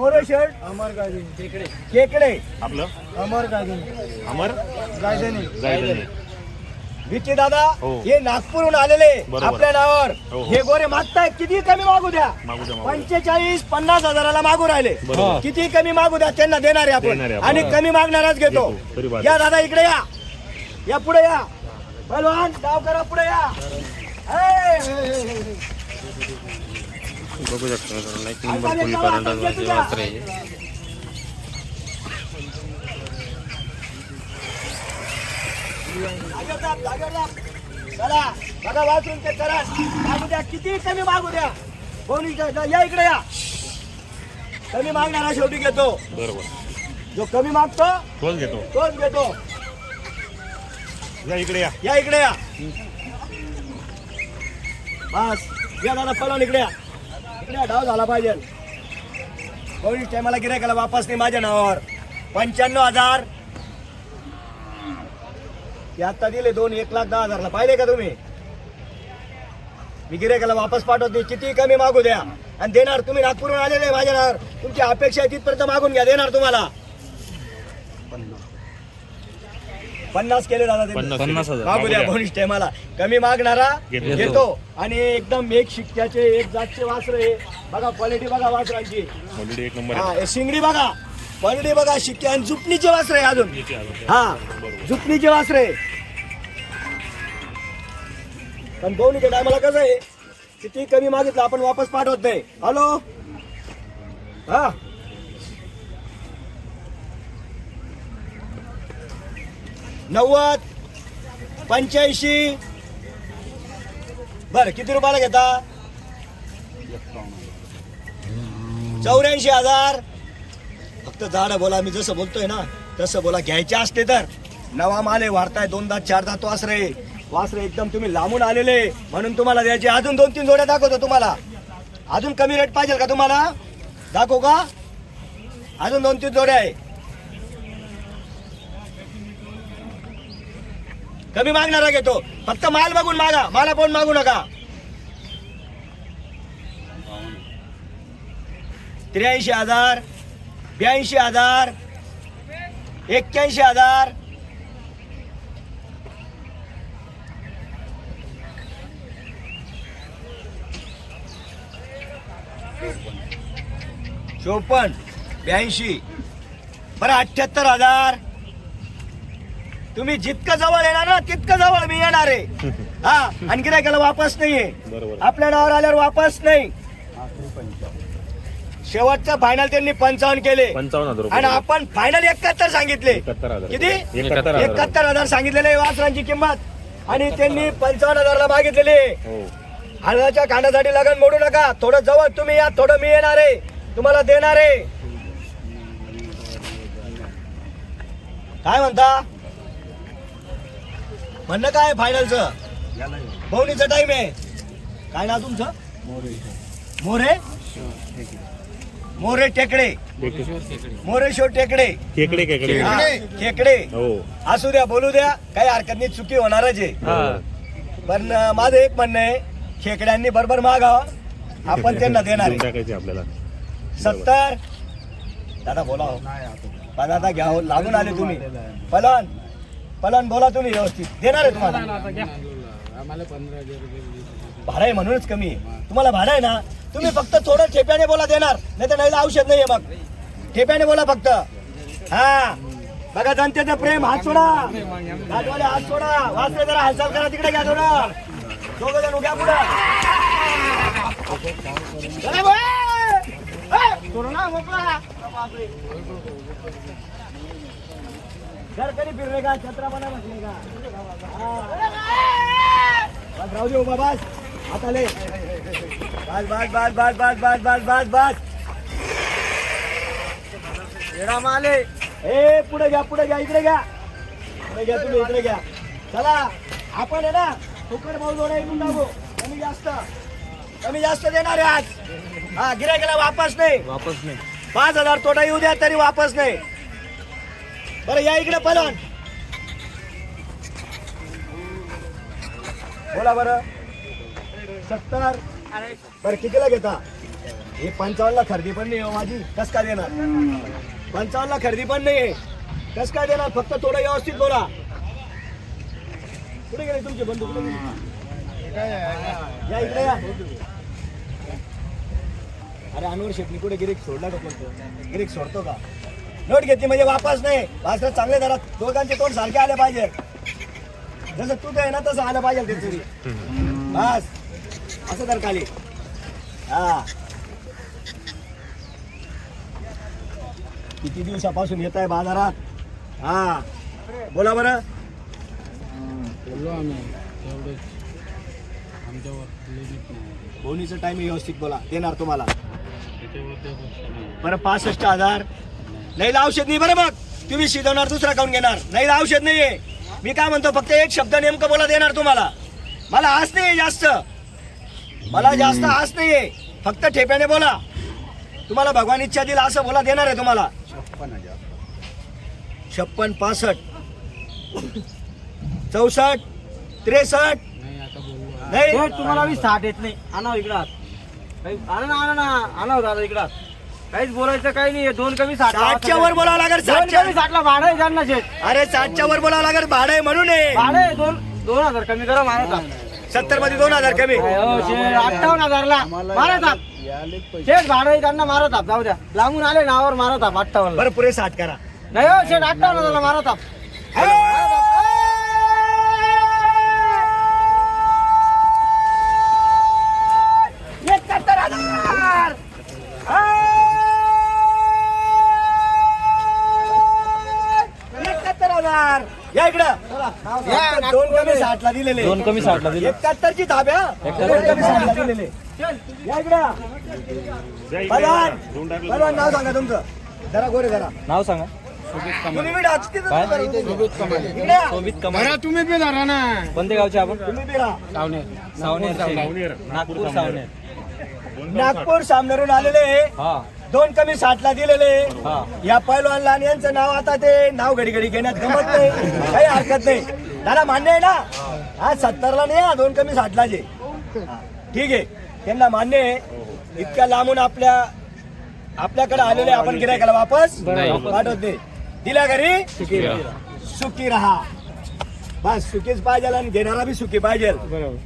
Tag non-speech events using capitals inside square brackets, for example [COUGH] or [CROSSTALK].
More shirt अमर गाडी केकडे? आपलं? अमर गाडी अमर? गायदनी जायदने विचे दादा हो. हे नागपूरहून आलेले बरोबर. आपल्या नावावर. हो, हो. हे गोरे मागताय किती कमी मागू द्या? मागू द्या, मागू द्या. पंचेचाळीस पन्नास हजाराला मागू राहिले. बरोबर. किती कमी मागू द्या त्यांना देणार आहे आपण. देणार आहे आपण. आणि कमी मागणारच घेतो. घेतो. खरी बात या. दादा इकडे या. या पुढे या. पहलवान डाव करा पुढे या ए, बघू शकतो मित्रांनो एक नंबर फुल कवा करंट आहे बघा वाचून ते करा मागू द्या किती कमी मागू द्या कोणी या इकडे या कमी मागणारा शेवटी घेतो बरोबर. जो कमी मागतो तोच घेतो. तोच घेतो या इकडे या. या इकडे या. बस. या दादा पलवून इकडे या. इकडे डाव झाला पाहिजे. कोणी टायमाला गिरायकाला वापस नाही माझ्या नावावर. पंच्याण्णव हजार. ते आता दिले दोन एक लाख दहा हजारला. पाहिले का तुम्ही? मी गिरायकाला वापस पाठवत नाही. किती कमी मागू द्या. आणि देणार तुम्ही नागपूरहून आलेले माझ्या नावावर. तुमची अपेक्षा आहे तिथपर्यंत मागून घ्या देणार तुम्हाला. पन्नास केले दादा त्यांनी. पन्नास हजार. मागू द्या मागू द्या. भविष्य मला कमी मागणारा घेतो. घेतो आणि एकदम एक शिक्क्याचे एक जातचे वासर आहे बघा क्वालिटी बघा वासरांची ऑलरेडी एक नंबर हा आहे हे शिंगडी बघा क्वालिटी बघा शिक्के आणि जुपणीचे वासर आहे अजून. हा. जुपणीचे वासरे पण दोन्हीच्या टायमाला कसं आहे किती कमी मागितलं आपण वापस पाठवत नाही हॅलो हा नव्वद पंच्याऐंशी. बर किती रुपयाला घेता? चौऱ्याऐंशी हजार. फक्त झाड बोला मी जसं बोलतोय ना तसं बोला घ्यायचे असते तर. नवा माले वाढताय दोनदा चारदा तो वासरे वासरे एकदम तुम्ही लांबून आलेले म्हणून तुम्हाला द्यायचे. अजून दोन तीन जोड्या दाखवतो तुम्हाला. अजून कमी रेट पाहिजे का तुम्हाला? दाखवू का? अजून दोन तीन जोड्या आहे. कमी मागणारा घेतो. फक्त माल बघून मागा. मला कोण मागू नका. त्र्याऐंशी हजार ब्याऐंशी हजार एक्क्याऐंशी हजार. चोपन्न ब्याऐंशी. बरं अठ्ठ्याहत्तर हजार. तुम्ही जितकं जवळ येणार ना तितकं जवळ मी येणार आहे. [LAUGHS] हा आणि गिरायकाला वापस नाहीये आपल्या नावावर आल्यावर वापस नाही. शेवटचं फायनल त्यांनी पंचावन्न केले. आणि आपण फायनल एकाहत्तर सांगितले. किती? एकाहत्तर हजार. सांगितलेले वासरांची किंमत. आणि त्यांनी पंचावन्न हजारला मागितलेले हो. हळदाच्या कांद्यासाठी लगन मोडू नका. थोडं जवळ तुम्ही या थोडं मी येणार आहे. तुम्हाला देणार आहे. काय म्हणता? म्हणणं काय फायनलचं? भवनीचं टाइम आहे. काय ना तुमचं? मोरे मोरे? टेकडे. मोरेश्वर टेकडे. केकडे केकडे हा, टेकडे. हो. असू द्या बोलू द्या काही हरकत नाही चुकी होणारच आहे. पण अं, माझं एक म्हणणं आहे खेकड्यांनी बरोबर मागावं. आपण त्यांना देणार देऊन आहे टाकायचे आपल्याला. सत्तर. दादा बोला हो. बा दादा घ्या हो, लागून आले तुम्ही. पलन पलन बोला तुम्ही व्यवस्थित. देणार आहे तुम्हाला. भाडं आहे म्हणूनच कमी आहे. तुम्हाला भाडं आहे ना तुम्ही फक्त थोडं ठेप्याने बोला देणार नाही तर नाही औषध नाहीये मग. ठेप्याने बोला फक्त. हा. बघा जनतेचं प्रेम हात सोडा. गाठवाले हात सोडा. वाचले जरा हालचाल करा तिकडे घ्या थोडं. दोघं जण उघ्या पुढं. मोकळा. घर कधी फिरले का छत्रा बना बसले का. बस राहू दे उभा बस. हाताले बस बस बस बस बस बस बस बस बस. येडा माले ए पुढे घ्या पुढे घ्या इकडे घ्या. पुढे घ्या तुम्ही इकडे घ्या. चला आपण आहे ना फुकट भाऊ जोडा इकडून टाकू. कमी जास्त. कमी जास्त देणार आहे आज. हा गिरायकाला वापस नाही. वापस नाही. पाच हजार तोटा येऊ द्या तरी वापस नाही. बरं या इकडे पलवान बोला बरं. सत्तर. बरं कितीला घेता? हे पंचावन्नला खरेदी पण नाही हो माझी. कस काय देणार? पंचावन्नला खरेदी पण नाही कस काय देणार? फक्त थोडं व्यवस्थित बोला. कुठे गेले तुमचे बंधू? कुठे गेले? या इकडे या. अरे अनवर शेटणी कुठे? गिरीक सोडला का कोणतं? गिरीक सोडतो का? नोट घेतली म्हणजे वापस नाही. वाचलं चांगले जरा दोघांचे तोंड सारखे आले पाहिजे. जसं तू आहे ना तसं आलं पाहिजे ते बस. असं तर खाली. हा. किती दिवसापासून येत आहे बाजारात? हा. बोला बरं. बोललो आम्ही. तेवढंच. आमच्यावर लिमिट नाही. बोनीचं टाइम व्यवस्थित बोला. देणार तुम्हाला. बरं पासष्ट हजार. नाही औषध नाही बरं मग. तुम्ही शिजवणार दुसरा खाऊन घेणार? नाही औषध नाहीये. मी काय म्हणतो फक्त एक शब्द नेमकं बोला देणार तुम्हाला. मला आस नाहीये जास्त. मला जास्त आस नाहीये. फक्त ठेप्याने बोला. तुम्हाला भगवान इच्छा दिला असं बोला देणार आहे तुम्हाला. छप्पन पासष्ट. चौसष्ट. त्रेसष्ट. नाही तुम्हाला मी साठ येत नाही. आणा हो इकडं आणा ना आणा ना. आणा हो दादा इकडं काहीच बोलायचं काही नाही दोन कमी साठ साठच्या वर बोलावं लागेल दोन साठच्या कमी साठला भाडं आहे त्यांना शेत. अरे साठच्या वर बोलावं लागेल भाडं आहे म्हणून आहे. भाडं आहे दोन दोन हजार कमी करा मारा सत्तरमध्ये दोन हजार कमी. अठ्ठावन्न हजारला. मारा ताप शेठ भाडं आहे त्यांना मारा ताप जाऊ द्या. लांबून आले नावावर मारा ताप अठ्ठावन्न बरं पुरे साठ करा. नाही हो शेठ अठ्ठावन्न हजारला मारा ताप एकाहत्तर हजार एकाहत्तर या इकडं. दोन कमी साठला दिलेले. दोन कमी साठला दिले एकाहत्तरची ताब्या दोन कमी साठला दिलेले. या इकडं. नाव सांगा तुमचं. जरा गोरे जरा. नाव सांगा. सोबित कमाल. बरं तुम्ही. बी धरा ना. कोणत्या गावचे आपण? सावनेर. सावनेर, नागपूर सावनेर. नागपूर सामनेरून आलेले. हा. दोन कमी साठला दिलेले. या पैलवानला आणि यांचं नाव आता ते नाव घडी घडी घेण्यात गमत नाही. काही हरकत नाही. दादा मान्य आहे ना? हा सत्तरला नाही हा दोन कमी साठला जे. ठीक आहे. त्यांना मान्य आहे. इतक्या लांबून आपल्या आपल्याकडे आलेले आपण गिरायकाला वापस पाठवत नाही. दिल्या घरी? सुखी राहा. बस सुखीच पाहिजे आणि घेणारा बी सुखी पाहिजे. बरोबर.